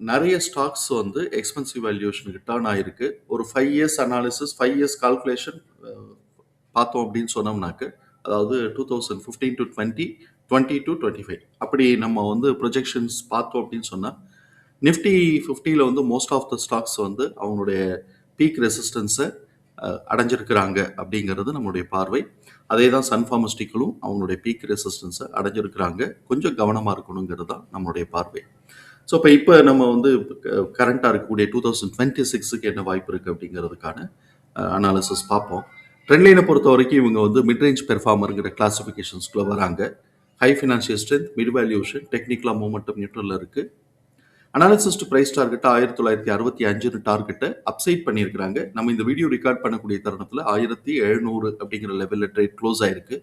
நிறைய ஸ்டாக்ஸ் வந்து expensive வேல்யூஷனுக்கு turn ஆயிருக்கு. ஒரு five years analysis five years calculation பார்த்தோம் அப்படின்னு சொன்னோம்னாக்க அதாவது two thousand fifteen to twenty twenty to twenty five அப்படி நம்ம வந்து ப்ரொஜெக்ஷன்ஸ் பார்த்தோம் அப்படின்னு சொன்னால் நிஃப்டி ஃபிஃப்டியில் வந்து மோஸ்ட் ஆஃப் த ஸ்டாக்ஸ் வந்து அவங்களுடைய பீக் ரெசிஸ்டன்ஸை அடைஞ்சிருக்கிறாங்க அப்படிங்கிறது நம்மளுடைய பார்வை. அதே தான் சன்ஃபார்மஸ்டிக்கலும் அவங்களுடைய பீக் ரெசிஸ்டன்ஸை அடைஞ்சிருக்கிறாங்க. கொஞ்சம் கவனமாக இருக்கணுங்கிறது தான் நம்மளுடைய பார்வை. ஸோ இப்போ இப்போ நம்ம வந்து கரண்ட்டாக இருக்கக்கூடிய டூ தௌசண்ட் டுவெண்ட்டி சிக்ஸுக்கு என்ன வாய்ப்பு இருக்குது அப்படிங்கிறதுக்கான அனாலிசிஸ் பார்ப்போம். ட்ரெண்ட்லைனை பொறுத்த வரைக்கும் இவங்க வந்து மிட்ரேஞ்ச் பெர்ஃபார்மருங்கிற கிளாஸிஃபிகேஷன்ஸ்குள்ளே வராங்க. High financial strength mid valuation டெக்னிக்கலாக மூமெண்டம் நியூட்ரலில் இருக்குது அனாலிசிஸ்ட் ப்ரைஸ் டார்கெட்டை ஆயிரத்தி தொள்ளாயிரத்தி அறுபத்தி அஞ்சுன்னு டார்கெட்டை அப்சைட் பண்ணியிருக்கிறாங்க. நம்ம இந்த வீடியோ ரெக்கார்ட் பண்ணக்கூடிய தருணத்தில் ஆயிரத்தி எழுநூறு அப்படிங்கிற லெவலில் ட்ரேட் க்ளோஸ் ஆயிருக்கு.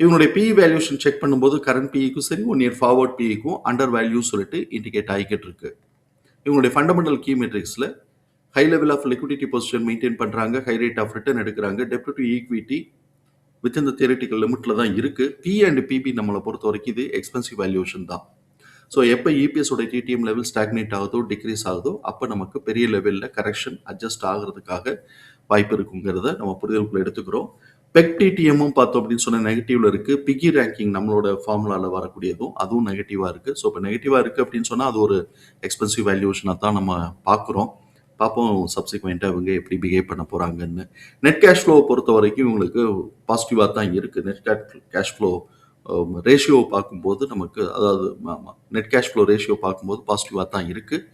இவங்களுடைய பிஇ வேல்யூஷன் செக் பண்ணும்போது கரண்ட் பிஇக்கும் சரி ஒன் இயர் ஃபார்வர்ட் பிஇக்கும் அண்டர் வேல்யூ சொல்லிட்டு இண்டிகேட் ஆகிக்கிட்டு இருக்கு. இவங்களுடைய fundamental key மெட்ரிக்ஸில் high level of liquidity position maintain பண்ணுறாங்க ஹை ரேட் ஆஃப் ரிட்டர்ன் எடுக்கிறாங்க டெப்ட் டு ஈக்விட்டி வித் இந்த தியரிட்டிக்கல் லிமிட்டில் தான் இருக்குது பி அண்ட் பிபி நம்மளை பொறுத்த வரைக்கும் இது எக்ஸ்பென்சிவ் வேல்யூஷன் தான். ஸோ எப்போ இபிஎஸோட டிடிஎம் லெவல் ஸ்டாக்னேட் ஆகுதோ டிக்ரீஸ் ஆகுதோ அப்போ நமக்கு பெரிய லெவலில் கரெக்ஷன் அட்ஜஸ்ட் ஆகிறதுக்காக வாய்ப்பு இருக்குங்கிறத நம்ம புரிதலுக்குள்ள எடுத்துக்கிறோம். பெக்டிடிஎம்மும் பார்த்தோம் அப்படின்னு சொன்ன நெகட்டிவ்ல இருக்கு. பிகி ரேங்கிங் நம்மளோட ஃபார்முலாவில் வரக்கூடியதும் அதுவும் நெகட்டிவாக இருக்கு. ஸோ இப்போ நெகட்டிவாக இருக்கு அப்படின்னு சொன்னால் அது ஒரு எக்ஸ்பென்சிவ் வேல்யூஷனாக தான் நம்ம பார்க்குறோம். பார்ப்போம் சப்சிக்வெண்ட்டாக இவங்க எப்படி பிஹேவ் பண்ண போகிறாங்கன்னு நெட் கேஷ் ஃப்ளோவை பொறுத்த வரைக்கும் இவங்களுக்கு பாசிட்டிவாக தான் இருக்குது நெட் கேஷ் ஃப்ளோ ரேஷியோ பார்க்கும்போது நமக்கு அதாவது நெட் கேஷ் ஃப்ளோ ரேஷியோ பார்க்கும்போது பாசிட்டிவாக தான் இருக்குது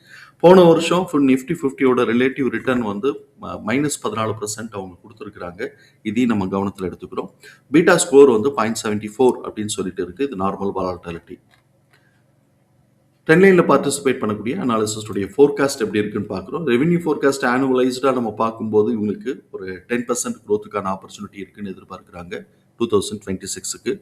போன வருஷம் ஃபுல் நிஃப்டி ஃபிஃப்டியோட ரிலேட்டிவ் ரிட்டர்ன் வந்து மைனஸ் பதினாலு பர்சன்ட் அவங்க கொடுத்துருக்குறாங்க. இதையும் நம்ம கவனத்தில் எடுத்துக்கிறோம். பீட்டா ஸ்கோர் வந்து பாயிண்ட் செவன்டி ஃபோர் அப்படின்னு சொல்லிட்டு இருக்குது இது நார்மல் வாலாட்டாலிட்டி டென்லைனில் பார்ட்டிசிபேட் பண்ணக்கூடிய அனாலிசிஸ்டுடைய ஃபோர்காஸ்ட் எப்படி இருக்குன்னு பார்க்குறோம். ரெவன்யூ ஃபோர்காஸ்ட் ஆனுவலைஸ்டாக நம்ம பார்க்கும்போது இவங்களுக்கு ஒரு டென் பர்சன்ட் க்ரோத்துக்கான ஆப்பர்ச்சுனிட்டி இருக்குன்னு எதிர்பார்க்குறாங்க. டூ தௌசண்ட் டுவெண்ட்டி சிக்ஸுக்கு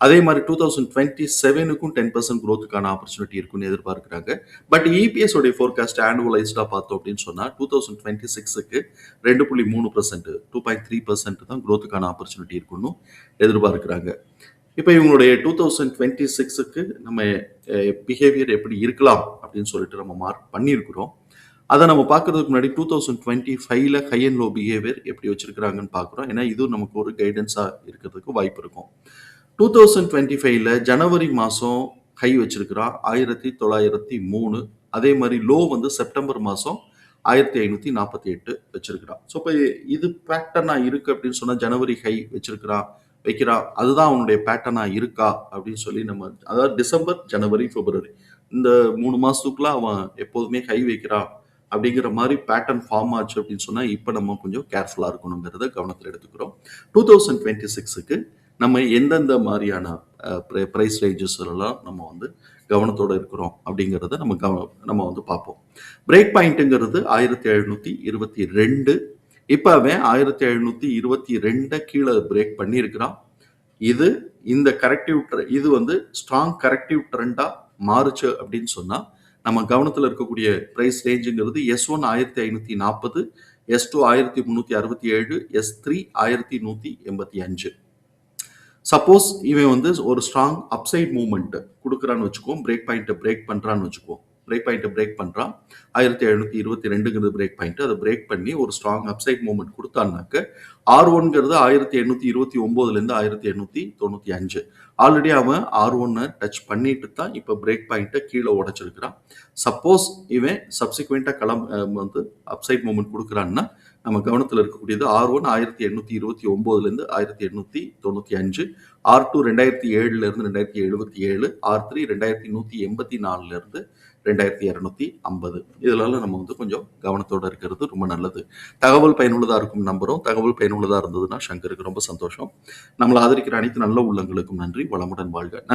அதே மாதிரி டூ தௌசண்ட் டுவெண்ட்டி செவனுக்கும் டென் பர்சன்ட் க்ரோத்துக்கான ஆப்பர்ச்சுனிட்டி இருக்குன்னு எதிர்பார்க்குறாங்க பட் இபிஎஸ் உடைய ஃபோர்காஸ்ட் ஆனுவலைஸ்டாக பார்த்தோம் அப்படின்னு சொன்னால் டூ தௌசண்ட் டுவெண்ட்டி சிக்ஸுக்கு ரெண்டு புள்ளி மூணு percent two point three percent தான் க்ரோத்துக்கான ஆப்பர்ச்சுனிட்டி இருக்குன்னு எதிர்பார்க்குறாங்க. இப்போ இவங்களுடைய டூ தௌசண்ட் டுவெண்ட்டி சிக்ஸுக்கு நம்ம eh, பிஹேவியர் எப்படி இருக்கலாம் அப்படின்னு சொல்லிட்டு நம்ம மார்க் பண்ணியிருக்கிறோம். அதை நம்ம பார்க்கறதுக்கு முன்னாடி டூ தௌசண்ட் டுவெண்ட்டி ஃபைவ்ல ஹை அண்ட் லோ பிஹேவியர் எப்படி வச்சிருக்கிறாங்கன்னு பார்க்குறோம். ஏன்னா இதுவும் நமக்கு ஒரு கைடன்ஸாக இருக்கிறதுக்கு வாய்ப்பு இருக்கும். டூ தௌசண்ட் டுவெண்ட்டி ஃபைவ்ல ஜனவரி மாதம் ஹை வச்சிருக்கிறான் ஆயிரத்தி தொள்ளாயிரத்தி மூணு. அதே மாதிரி லோ வந்து செப்டம்பர் மாதம் ஆயிரத்தி ஐநூற்றி நாற்பத்தி எட்டு வச்சிருக்கிறான் ஸோ இப்போ இது பேட்டர்னாக இருக்குது அப்படின்னு சொன்னால் ஜனவரி ஹை வச்சிருக்கிறான் வைக்கிறான் அதுதான் அவனுடைய பேட்டர்னாக இருக்கா அப்படின்னு சொல்லி நம்ம அதாவது டிசம்பர் ஜனவரி பிப்ரவரி இந்த மூணு மாதத்துக்குள்ள அவன் எப்போதுமே ஹை வைக்கிறான் அப்படிங்கிற மாதிரி பேட்டர்ன் ஃபார்ம் ஆச்சு அப்படின்னு சொன்னால் இப்போ நம்ம கொஞ்சம் கேர்ஃபுல்லாக இருக்கணுங்கிறத கவனத்தில் எடுத்துக்கிறோம். டூ தௌசண்ட் டுவெண்ட்டி சிக்ஸுக்கு நம்ம எந்தெந்த மாதிரியான ப்ரைஸ் ரேஞ்சஸ்லாம் நம்ம வந்து கவனத்தோடு இருக்கிறோம் அப்படிங்கிறத நம்ம கவ நம்ம வந்து பார்ப்போம். பிரேக் பாயிண்ட்டுங்கிறது ஆயிரத்தி எழுநூற்றி இருபத்தி ரெண்டு. இப்போ அவன் ஆயிரத்தி எழுநூற்றி இருபத்தி ரெண்டை கீழே பிரேக் பண்ணியிருக்கிறான். இது இந்த கரெக்டிவ் இது வந்து ஸ்ட்ராங் கரெக்டிவ் ட்ரெண்டாக மாறுச்சு அப்படின்னு சொன்னால் நம்ம கவனத்தில் இருக்கக்கூடிய ப்ரைஸ் ரேஞ்சுங்கிறது எஸ் ஒன் ஆயிரத்தி ஐநூற்றி நாற்பது எஸ் டூ ஆயிரத்தி முந்நூற்றி அறுபத்தி ஏழு எஸ் த்ரீ ஆயிரத்தி நூற்றி எண்பத்தி அஞ்சு. சப்போஸ் இவன் வந்து ஒரு ஸ்ட்ராங் அப்சைட் மூவ்மெண்ட் கொடுக்குறான்னு வச்சுக்குவோம் பிரேக் பாயிண்ட்டை பிரேக் பண்ணுறான்னு வச்சுக்குவோம் பிரேக் பாயிண்ட்டை பிரேக் பண்ணுறான் ஆயிரத்தி எழுநூத்தி இருபத்தி ரெண்டுங்கிறது பிரேக் பாயிண்ட் அதை பிரேக் பண்ணி ஒரு ஸ்ட்ராங் அப்சைட் மூவ்மெண்ட் கொடுத்தான்னாக்க ஆர் ஒன்ங்கிறது ஆயிரத்தி எண்ணூற்றி இருபத்தி ஒம்போதுலேருந்து ஆயிரத்தி எண்ணூற்றி தொண்ணூற்றி அஞ்சு. ஆல்ரெடி அவன் ஆர் ஒன்னை டச் பண்ணிட்டு தான் இப்போ பிரேக் பாயிண்ட்டை கீழே உடச்சிருக்கிறான். சப்போஸ் இவன் சப்சிக்வெண்ட்டாக கிளம்ப வந்து அப்சைட் மூவ்மெண்ட் கொடுக்குறான்னா நம்ம கவனத்தில் இருக்கக்கூடியது ஆர் ஒன் ஆயிரத்தி எண்ணூற்றி இருபத்தி ஒம்போதுலேருந்து ஆயிரத்தி எண்ணூற்றி தொண்ணூற்றி அஞ்சு ஆர் டூ ரெண்டாயிரத்தி ஏழுலேருந்து ரெண்டாயிரத்தி எழுபத்தி ஏழு ஆர் த்ரீ ரெண்டாயிரத்தி நூற்றி எண்பத்தி நாலுலேருந்து ரெண்டாயிரத்தி இரநூத்தி ஐம்பது. இதிலெல்லாம் நம்ம வந்து கொஞ்சம் கவனத்தோடு இருக்கிறது ரொம்ப நல்லது. தகவல் பயனுள்ளதாக இருக்கும் நம்புகிறோம் தகவல் பயனுள்ளதாக இருந்ததுன்னா சங்கருக்கு ரொம்ப சந்தோஷம். நம்மளை ஆதரிக்கிற அனைத்து நல்ல உள்ளங்களுக்கும் நன்றி. வளமுடன் வாழ்க.